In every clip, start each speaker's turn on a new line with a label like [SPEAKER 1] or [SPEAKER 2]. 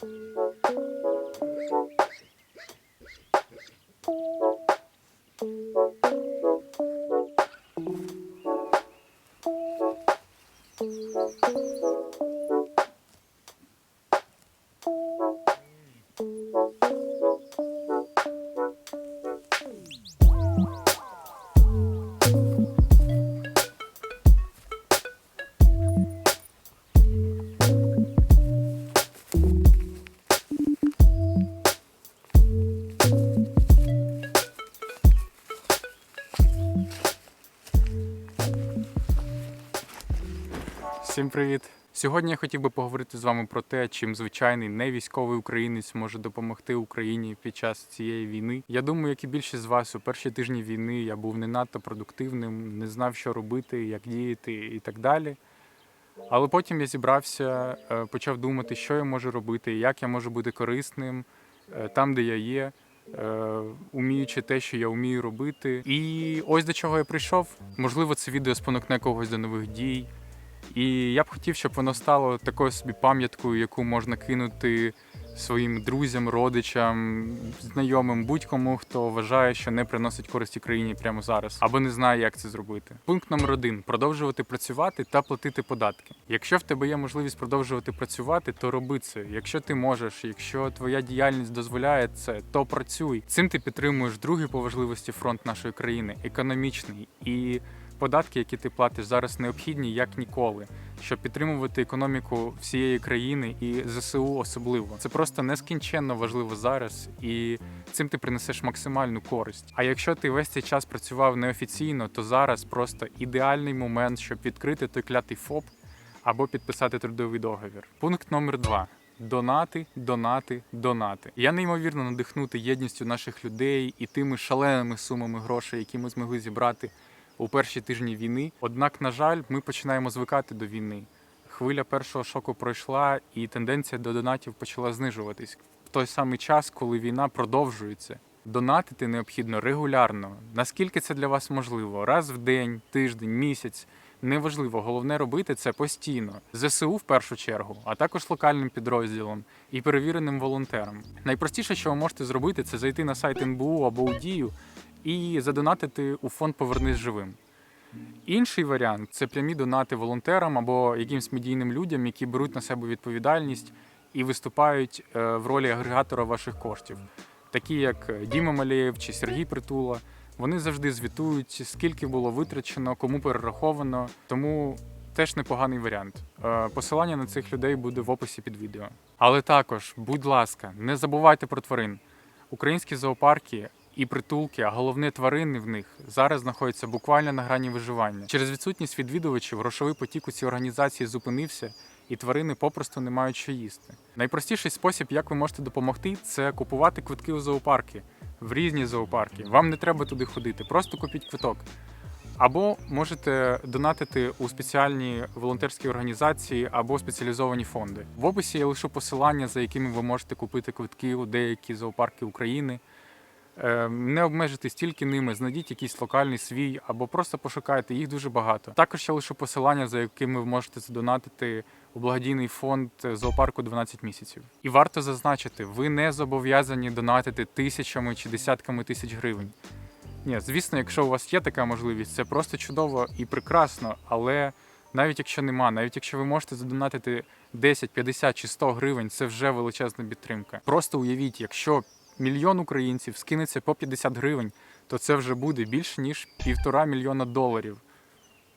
[SPEAKER 1] Thank you. Всім привіт! Сьогодні я хотів би поговорити з вами про те, чим звичайний невійськовий українець може допомогти Україні під час цієї війни. Я думаю, як і більшість з вас, у перші тижні війни я був не надто продуктивним, не знав, що робити, як діяти і так далі. Але потім я зібрався, е, почав думати, що я можу робити, як я можу бути корисним е, там, де я є, е, уміючи те, що я вмію робити. І ось до чого я прийшов. Можливо, це відео спонукне когось до нових дій. І я б хотів, щоб воно стало такою собі пам'яткою, яку можна кинути своїм друзям, родичам, знайомим, будь-кому, хто вважає, що не приносить користі країні прямо зараз, або не знає, як це зробити. Пункт номер один: продовжувати працювати та платити податки. Якщо в тебе є можливість продовжувати працювати, то роби це. Якщо ти можеш, якщо твоя діяльність дозволяє це, то працюй. Цим ти підтримуєш другий по важливості фронт нашої країни економічний і. Податки, які ти платиш зараз, необхідні як ніколи, щоб підтримувати економіку всієї країни і ЗСУ особливо. Це просто нескінченно важливо зараз, і цим ти принесеш максимальну користь. А якщо ти весь цей час працював неофіційно, то зараз просто ідеальний момент, щоб відкрити той клятий ФОП або підписати трудовий договір. Пункт номер два. Донати, донати, донати. Я неймовірно надихнути єдністю наших людей і тими шаленими сумами грошей, які ми змогли зібрати у перші тижні війни. Однак, на жаль, ми починаємо звикати до війни. Хвиля першого шоку пройшла, і тенденція до донатів почала знижуватись в той самий час, коли війна продовжується. Донатити необхідно регулярно. Наскільки це для вас можливо? Раз в день, тиждень, місяць. Неважливо, головне робити це постійно. ЗСУ в першу чергу, а також локальним підрозділом і перевіреним волонтерам. Найпростіше, що ви можете зробити, це зайти на сайт НБУ або у Дію і задонатити у фонд Повернись живим. Інший варіант це прямі донати волонтерам або якимсь медійним людям, які беруть на себе відповідальність і виступають е, в ролі агрегатора ваших коштів, такі як Діма Малєєв чи Сергій Притула. Вони завжди звітують, скільки було витрачено, кому перераховано. Тому теж непоганий варіант. Е, Посилання на цих людей буде в описі під відео. Але також, будь ласка, не забувайте про тварин. Українські зоопарки і притулки, а головне тварини в них зараз знаходяться буквально на грані виживання. Через відсутність відвідувачів грошовий потік у цій організації зупинився, і тварини попросту не мають що їсти. Найпростіший спосіб, як ви можете допомогти, це купувати квитки у зоопарки в різні зоопарки. Вам не треба туди ходити, просто купіть квиток. Або можете донатити у спеціальні волонтерські організації або спеціалізовані фонди. В описі я лишу посилання, за якими ви можете купити квитки у деякі зоопарки України. Е, Не обмежитесь тільки ними, знайдіть якийсь локальний свій або просто пошукайте, їх дуже багато. Також я лишу посилання, за якими ви можете задонатити у благодійний фонд зоопарку 12 місяців. І варто зазначити, ви не зобов'язані донатити тисячами чи десятками тисяч гривень. Ні, звісно, якщо у вас є така можливість, це просто чудово і прекрасно, але навіть якщо нема, навіть якщо ви можете задонатити 10, 50 чи 100 гривень, це вже величезна підтримка. Просто уявіть, якщо мільйон українців скинеться по 50 гривень, то це вже буде більше ніж півтора мільйона доларів.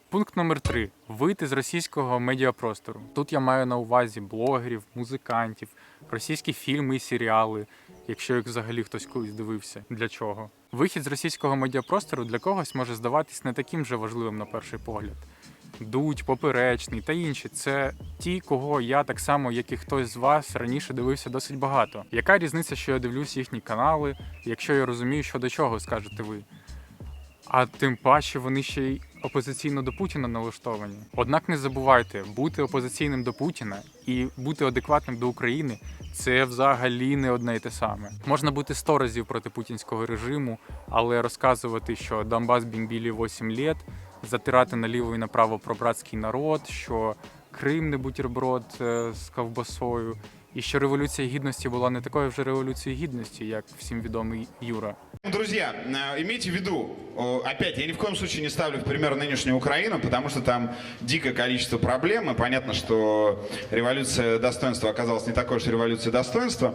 [SPEAKER 1] Пункт номер три: вийти з російського медіапростору. Тут я маю на увазі блогерів, музикантів, російські фільми і серіали, якщо їх взагалі хтось колись дивився. Для чого? Вихід з російського медіапростору для когось може здаватись не таким же важливим на перший погляд. Дудь, поперечний та інші це ті, кого я так само, як і хтось з вас раніше дивився досить багато. Яка різниця, що я дивлюсь їхні канали, якщо я розумію, що до чого скажете ви? А тим паче вони ще й опозиційно до Путіна налаштовані. Однак не забувайте, бути опозиційним до Путіна і бути адекватним до України це взагалі не одне й те саме. Можна бути сто разів проти путінського режиму, але розказувати, що Донбас бімбілі 8 літ, затирати наліво і направо про братський народ, що Крим не бутерброд е, з ковбасою і що революція гідності була не такою вже революцією гідності, як всім відомий Юра.
[SPEAKER 2] Друзья, э, имейте в виду, опять, я ни в коем случае не ставлю в пример нынешнюю Украину, потому что там дикое количество проблем, и понятно, что революция достоинства оказалась не такой уж революцией достоинства.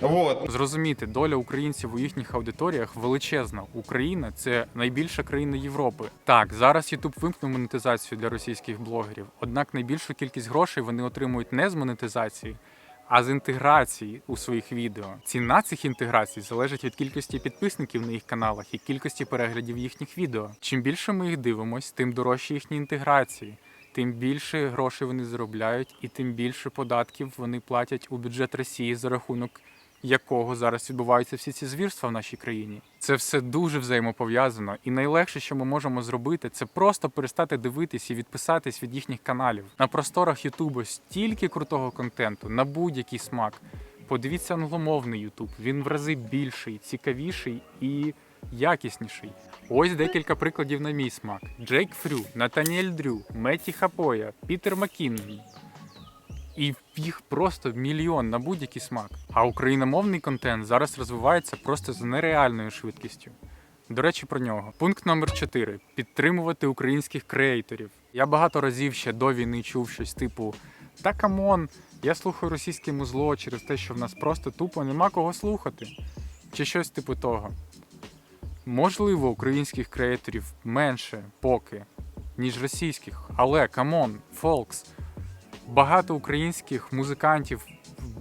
[SPEAKER 2] Вот.
[SPEAKER 1] Зрозуміти, доля українців у їхніх аудиторіях величезна. Україна це найбільша країна Європи. Так, зараз Ютуб вимкнув монетизацію для російських блогерів, однак найбільшу кількість грошей вони отримують не з монетизації. А з інтеграції у своїх відео ціна цих інтеграцій залежить від кількості підписників на їх каналах і кількості переглядів їхніх відео. Чим більше ми їх дивимось, тим дорожчі їхні інтеграції, тим більше грошей вони заробляють, і тим більше податків вони платять у бюджет Росії за рахунок якого зараз відбуваються всі ці звірства в нашій країні. Це все дуже взаємопов'язано, і найлегше, що ми можемо зробити, це просто перестати дивитись і відписатись від їхніх каналів. На просторах Ютубу стільки крутого контенту на будь-який смак. Подивіться англомовний Ютуб. Він в рази більший, цікавіший і якісніший. Ось декілька прикладів на мій смак: Джейк Фрю, Натаніель Дрю, Метті Хапоя, Пітер Маккінон. І їх просто мільйон на будь-який смак. А україномовний контент зараз розвивається просто з нереальною швидкістю. До речі, про нього. Пункт номер 4. підтримувати українських креаторів. Я багато разів ще до війни чув щось типу: Та камон, я слухаю російське музло через те, що в нас просто тупо нема кого слухати. Чи щось типу того. Можливо, українських креаторів менше поки, ніж російських, але камон, фолкс багато українських музикантів,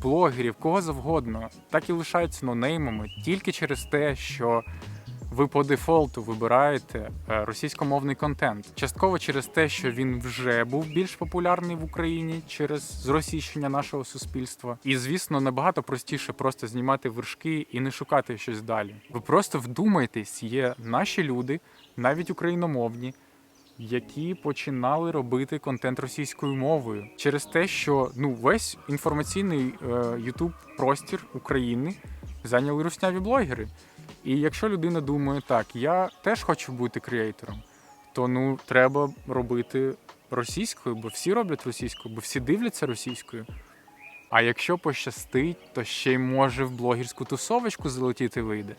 [SPEAKER 1] блогерів, кого завгодно, так і лишаються нонеймами тільки через те, що ви по дефолту вибираєте е, російськомовний контент. Частково через те, що він вже був більш популярний в Україні через зросійщення нашого суспільства. І звісно, набагато простіше просто знімати вершки і не шукати щось далі. Ви просто вдумайтесь, є наші люди, навіть україномовні які починали робити контент російською мовою через те, що ну весь інформаційний Ютуб простір України зайняли русняві блогери. І якщо людина думає, так, я теж хочу бути креатором, то ну треба робити російською, бо всі роблять російською, бо всі дивляться російською. А якщо пощастить, то ще й може в блогерську тусовочку залетіти вийде.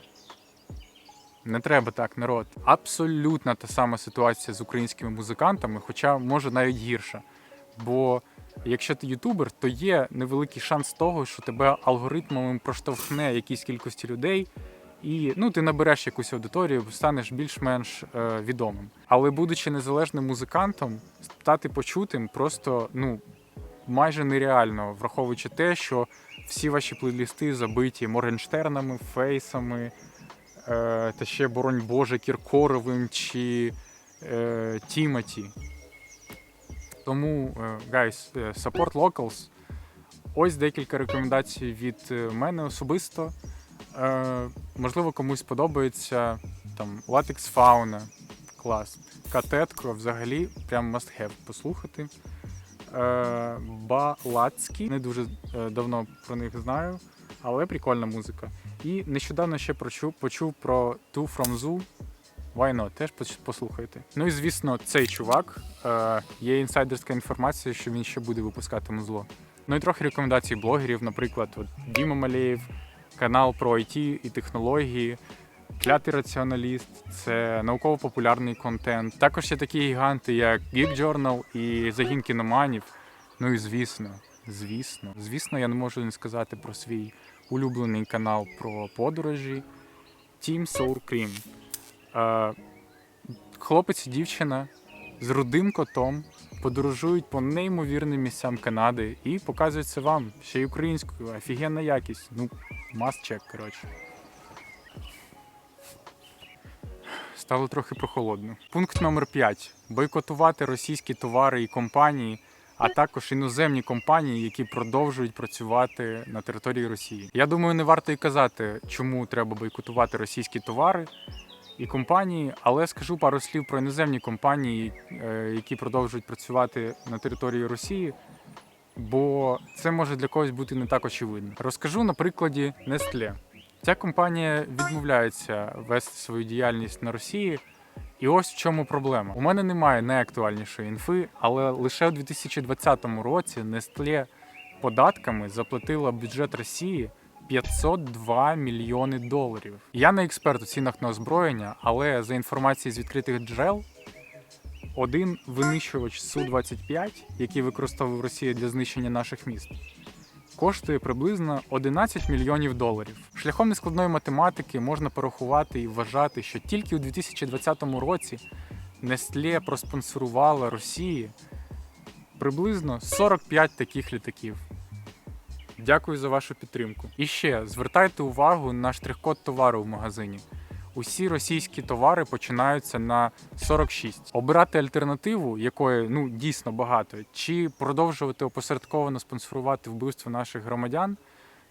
[SPEAKER 1] Не треба так, народ. Абсолютно та сама ситуація з українськими музикантами, хоча може навіть гірша. Бо якщо ти ютубер, то є невеликий шанс того, що тебе алгоритмами проштовхне якійсь кількості людей, і ну ти набереш якусь аудиторію, станеш більш-менш е, відомим. Але будучи незалежним музикантом, стати почутим просто ну майже нереально, враховуючи те, що всі ваші плейлісти забиті Моргенштернами, фейсами. Е, та ще, боронь Боже, Кіркоровим чи е, Тімоті. Тому, е, guys, е, support locals. Ось декілька рекомендацій від мене особисто. Е, Можливо, комусь подобається там Latex Fauna. Клас. Катетко взагалі прям must have послухати. Е, Балацькі. Не дуже давно про них знаю, але прикольна музика. І нещодавно ще почув, почув про Two From Zoo. Why not? Теж послухайте. Ну і звісно, цей чувак. Е, є інсайдерська інформація, що він ще буде випускати музло. Ну і трохи рекомендацій блогерів, наприклад, от Діма Малеєв, канал про IT і технології, Клятий раціоналіст, це науково-популярний контент. Також є такі гіганти, як Geek Journal і Загін кіноманів. Ну і звісно, звісно, звісно, я не можу не сказати про свій улюблений канал про подорожі Sour Cream. Е, хлопець і дівчина з рудим котом подорожують по неймовірним місцям Канади і показують це вам ще й українською. Офігенна якість. Ну, must check, коротше. Стало трохи прохолодно. Пункт номер 5. Бойкотувати російські товари і компанії, а також іноземні компанії, які продовжують працювати на території Росії. Я думаю, не варто й казати, чому треба бойкотувати російські товари і компанії, але скажу пару слів про іноземні компанії, е, які продовжують працювати на території Росії. Бо це може для когось бути не так очевидно. Розкажу на прикладі Nestle. Ця компанія відмовляється вести свою діяльність на Росії. І ось в чому проблема. У мене немає найактуальнішої інфи, але лише у 2020 році Nestle податками заплатила бюджет Росії 502 мільйони доларів. Я не експерт у цінах на озброєння, але за інформацією з відкритих джерел, один винищувач Су-25, який використовував Росія для знищення наших міст, коштує приблизно 11 мільйонів доларів. Шляхом нескладної математики можна порахувати і вважати, що тільки у 2020 році Nestlé проспонсорувала Росії приблизно 45 таких літаків. Дякую за вашу підтримку. І ще звертайте увагу на штрих-код товару в магазині. Усі російські товари починаються на 46. Обирати альтернативу, якої ну дійсно багато, чи продовжувати опосередковано спонсорувати вбивство наших громадян.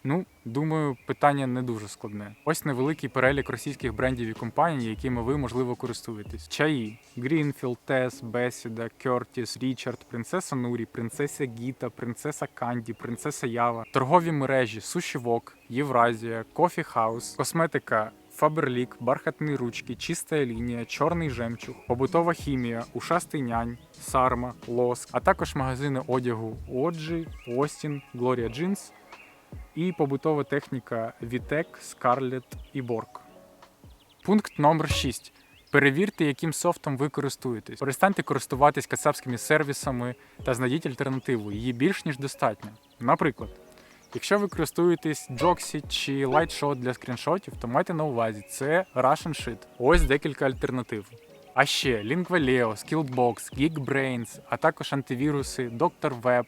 [SPEAKER 1] Ну, думаю, питання не дуже складне. Ось невеликий перелік російських брендів і компаній, якими ви можливо користуєтесь: чаї, Greenfield, Тес, Бесіда, Кертіс, Річард, Принцеса Нурі, Принцеса Гіта, Принцеса Канді, Принцеса Ява, торгові мережі, Суші Вок, Євразія, Кофі Хаус, косметика. Фаберлік, бархатні ручки, чиста лінія, чорний жемчуг, побутова хімія, ушастий нянь, сарма, лоск, а також магазини одягу Оджі, Остін, Глорія Джинс і побутова техніка Vitek, Scarlett і Borg. Пункт номер 6. Перевірте, яким софтом ви користуєтесь. Перестаньте користуватись кацапськими сервісами та знайдіть альтернативу. Її більш ніж достатньо. Наприклад, якщо ви користуєтесь Joxy чи Lightshot для скріншотів, то майте на увазі, це Russian Shit. Ось декілька альтернатив. А ще Lingvaleo, Skillbox, Geekbrains, а також антивіруси, Dr. Web,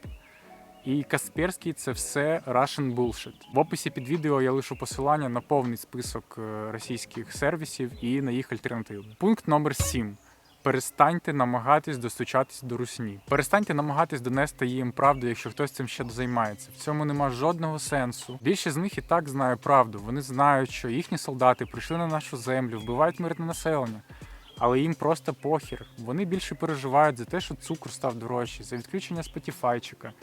[SPEAKER 1] і Касперський це все Russian bullshit. В описі під відео я лишу посилання на повний список е, російських сервісів і на їх альтернативи. Пункт номер 7. Перестаньте намагатись достучатись до русні. Перестаньте намагатись донести їм правду, якщо хтось цим ще займається. В цьому нема жодного сенсу. Більшість з них і так знає правду. Вони знають, що їхні солдати прийшли на нашу землю, вбивають мирне населення. Але їм просто похір. Вони більше переживають за те, що цукор став дорожчий, за відключення спотіфайчика.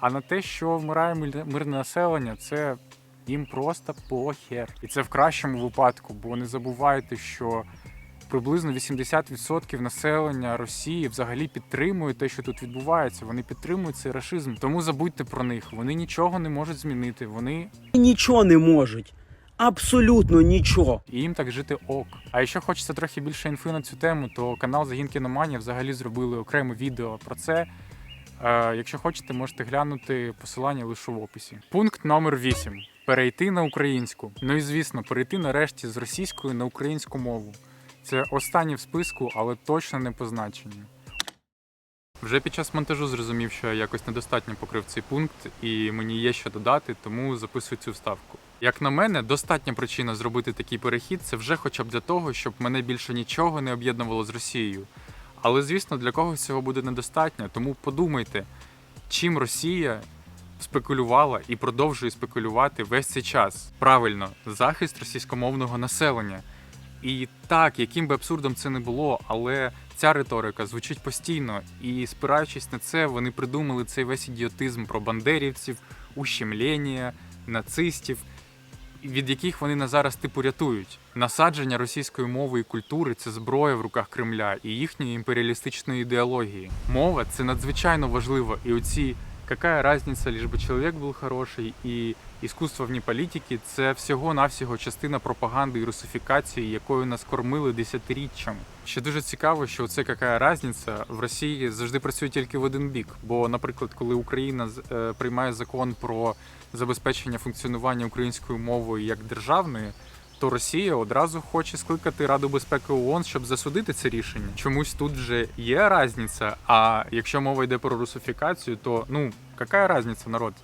[SPEAKER 1] А на те, що вмирає мирне населення, це їм просто похер. І це в кращому випадку, бо не забувайте, що приблизно 80% населення Росії взагалі підтримує те, що тут відбувається. Вони підтримують цей рашизм. Тому забудьте про них. Вони нічого не можуть змінити. Вони
[SPEAKER 3] нічого не можуть. Абсолютно нічого.
[SPEAKER 1] і їм так жити ок. А якщо хочеться трохи більше інфи на цю тему, то канал Загін Кіноманія взагалі зробили окреме відео про це. Е, якщо хочете, можете глянути посилання лише в описі. Пункт номер 8. Перейти на українську. Ну і звісно, перейти нарешті з російської на українську мову. Це останнє в списку, але точно не по значенню. Вже під час монтажу зрозумів, що я якось недостатньо покрив цей пункт, і мені є що додати, тому записую цю вставку. Як на мене, достатня причина зробити такий перехід це вже хоча б для того, щоб мене більше нічого не об'єднувало з Росією. Але звісно, для когось цього буде недостатньо, тому подумайте, чим Росія спекулювала і продовжує спекулювати весь цей час. Правильно, захист російськомовного населення. І так, яким би абсурдом це не було, але ця риторика звучить постійно, і спираючись на це, вони придумали цей весь ідіотизм про бандерівців, ущемлення, нацистів, від яких вони на зараз типу рятують. Насадження російської мови і культури це зброя в руках Кремля і їхньої імперіалістичної ідеології. Мова це надзвичайно важливо, і оці какая разница, лишь бы человек был хороший, і іскусство вні політики це всього-навсього частина пропаганди і русифікації, якою нас кормили десятиріччями. Ще дуже цікаво, що це какая разниця в Росії завжди працює тільки в один бік. Бо, наприклад, коли Україна е, приймає закон про забезпечення функціонування українською мовою як державної. То Росія одразу хоче скликати Раду безпеки ООН, щоб засудити це рішення. Чомусь тут вже є різниця. А якщо мова йде про русифікацію, то ну яка різниця, народ?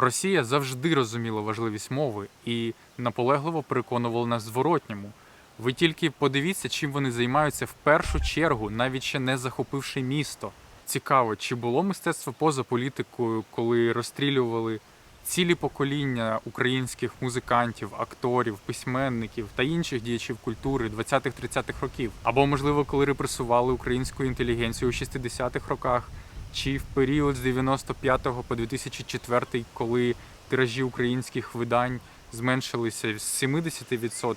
[SPEAKER 1] Росія завжди розуміла важливість мови і наполегливо переконувала нас зворотньому. Ви тільки подивіться, чим вони займаються в першу чергу, навіть ще не захопивши місто. Цікаво, чи було мистецтво поза політикою, коли розстрілювали цілі покоління українських музикантів, акторів, письменників та інших діячів культури 20-30-х років, або можливо, коли репресували українську інтелігенцію у 60-х роках, чи в період з 95 по 2004, коли тиражі українських видань зменшилися з 70%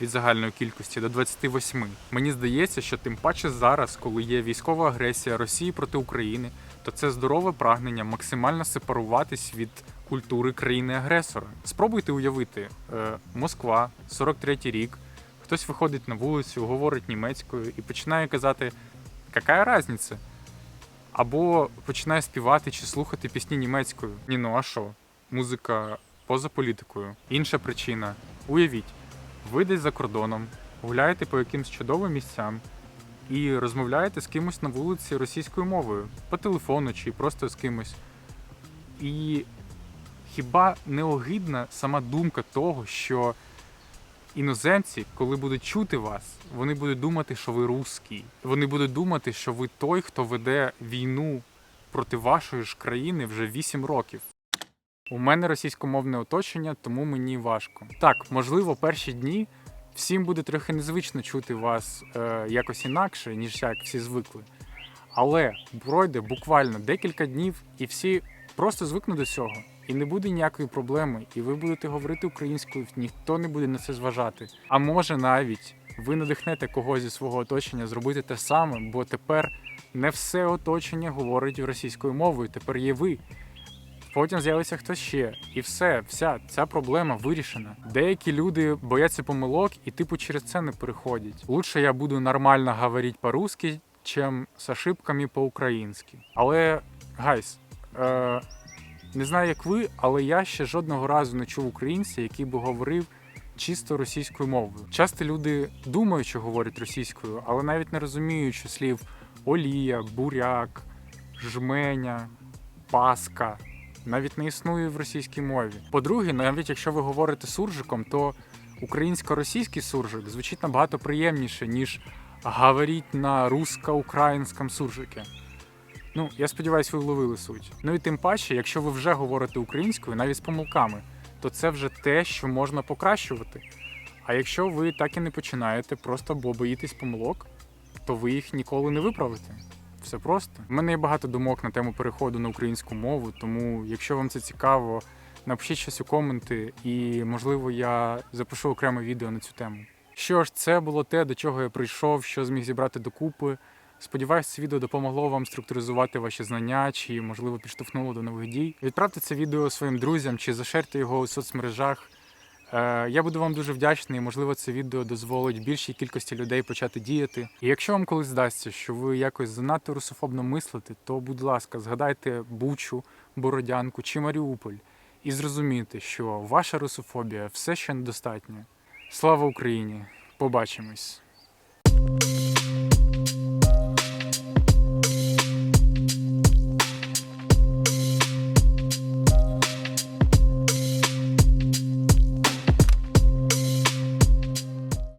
[SPEAKER 1] від загальної кількості до 28%. Мені здається, що тим паче зараз, коли є військова агресія Росії проти України, то це здорове прагнення максимально сепаруватись від культури країни-агресора. Спробуйте уявити, е, Москва, 43-й рік, хтось виходить на вулицю, говорить німецькою і починає казати, яка різниця? Або починає співати чи слухати пісні німецькою. Ні, ну а що? Музика поза політикою. Інша причина. Уявіть, ви десь за кордоном, гуляєте по якимсь чудовим місцям і розмовляєте з кимось на вулиці російською мовою, по телефону чи просто з кимось. І хіба не огидна сама думка того, що іноземці, коли будуть чути вас, вони будуть думати, що ви русський. Вони будуть думати, що ви той, хто веде війну проти вашої ж країни вже 8 років. У мене російськомовне оточення, тому мені важко. Так, можливо, перші дні всім буде трохи незвично чути вас е, якось інакше, ніж як всі звикли. Але пройде буквально декілька днів, і всі просто звикнуть до цього. І не буде ніякої проблеми, і ви будете говорити українською, ніхто не буде на це зважати. А може навіть ви надихнете когось зі свого оточення зробити те саме, бо тепер не все оточення говорить російською мовою, тепер є ви. Потім з'явиться хтось ще, і все, вся ця проблема вирішена. Деякі люди бояться помилок і типу через це не переходять. Лучше я буду нормально говорити по-русски, чим з ошибками по-українськи. Але гайс, е, не знаю, як ви, але я ще жодного разу не чув українця, який би говорив чисто російською мовою. Часто люди думають, що говорять російською, але навіть не розуміючи слів олія, буряк, жменя, паска. Навіть не існує в російській мові. По-друге, навіть якщо ви говорите суржиком, то українсько-російський суржик звучить набагато приємніше, ніж говоріть на русско-українському суржикі. Ну, я сподіваюся, ви вловили суть. Ну і тим паче, якщо ви вже говорите українською, навіть з помилками, то це вже те, що можна покращувати. А якщо ви так і не починаєте, просто бо боїтесь помилок, то ви їх ніколи не виправите. Все просто. У мене є багато думок на тему переходу на українську мову, тому якщо вам це цікаво, напишіть щось у коменти, і можливо я запишу окреме відео на цю тему. Що ж, це було те, до чого я прийшов, що зміг зібрати докупи. Сподіваюсь, це відео допомогло вам структуризувати ваші знання чи, можливо, підштовхнуло до нових дій. Відправте це відео своїм друзям чи зашерте його у соцмережах. Е, Я буду вам дуже вдячний. Можливо, це відео дозволить більшій кількості людей почати діяти. І якщо вам колись здасться, що ви якось занадто русофобно мислите, то, будь ласка, згадайте Бучу, Бородянку чи Маріуполь і зрозумійте, що ваша русофобія все ще недостатня. Слава Україні! Побачимось!